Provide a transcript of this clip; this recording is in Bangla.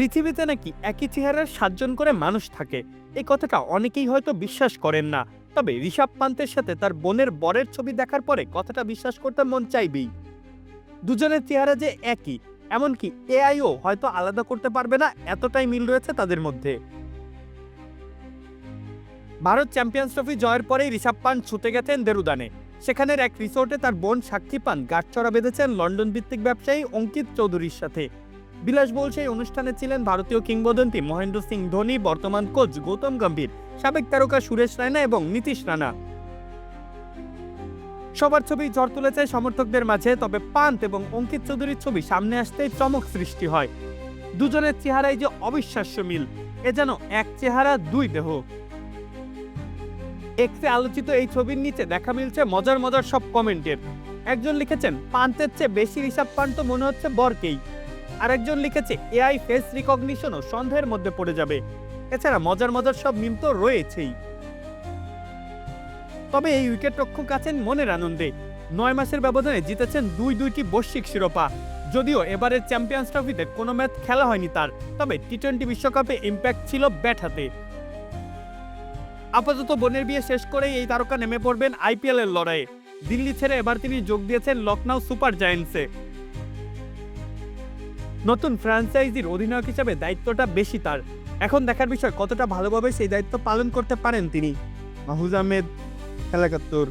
পৃথিবীতে নাকি একই চেহারার সাতজন করে মানুষ থাকে। এই কথাটা অনেকেই হয়তো বিশ্বাস করেন না। তবে ঋষভ পান্তের সাথে তার বোনের বরের ছবি দেখার পরে কথাটা বিশ্বাস করতে মন চাইবেই। দুজনের চেহারা যে একই, এমনকি এআইও হয়তো আলাদা করতে পারবে না, এতটাই মিল রয়েছে তাদের মধ্যে। ভারত চ্যাম্পিয়ন্স ট্রফি জয়ের পরেই ঋষভ পান্ট ছুটে গেছেন দেরুদানে। সেখানের এক রিসোর্টে তার বোন সাক্ষী পান গাঁটচড়া বেঁধেছেন লন্ডন ভিত্তিক ব্যবসায়ী অঙ্কিত চৌধুরীর সাথে। বিলাসবহুল সেই অনুষ্ঠানে ছিলেন ভারতীয় কিংবদন্তি মহেন্দ্র সিং ধোনি, বর্তমান কোচ গৌতম গম্ভীর, সাবেক তারকা সুরেশ রায়না এবং নীতিশ রানা। সবার ছবি ঝড় তুলেছে সমর্থকদের মাঝে, তবে পান্ত এবং অঙ্কিত চৌধুরীর ছবি সামনে আসতেই চমক সৃষ্টি হয়। দুজনের চেহারায় যে অবিশ্বাস্য মিল, এ যেন এক চেহারা, দুই দেহ। এক্সে আলোচিত এই ছবির নিচে দেখা মিলছে মজার মজার সব কমেন্টের। একজন লিখেছেন পান্তের চেয়ে বেশি হিসাব পান তো মনে হচ্ছে বরকেই। আরেকজন লিখেছে, এআই ফেস রিকগনিশনও সন্দেহের মধ্যে পড়ে যাবে। এছাড়া মজার মজার সব মিম তো রয়েছেই। তবে এই উইকেট রক্ষক আছেন মনের আনন্দে। নয় মাসের ব্যবধানে জিতেছেন দুই দুইটি বৈশ্বিক শিরোপা। যদিও এবারের চ্যাম্পিয়ন্স ট্রফিতে কোনো ম্যাচ খেলা হয়নি তার, তবে টি টোয়েন্টি বিশ্বকাপে ইম্প্যাক্ট ছিল ব্যাট হাতে। আপাতত বোনের বিয়ে শেষ করেই এই তারকা নেমে পড়বেন আইপিএল এর লড়াইয়ে। দিল্লি ছেড়ে এবার তিনি যোগ দিয়েছেন লখনৌ সুপার জায়ান্টসে। নতুন ফ্র্যাঞ্চাইজির অধিনায়ক হিসেবে দায়িত্বটা বেশি তার। এখন দেখার বিষয় কতটা ভালোভাবে সেই দায়িত্ব পালন করতে পারেন তিনি। মাহুজ আহমেদ, খেলাকাত্তর।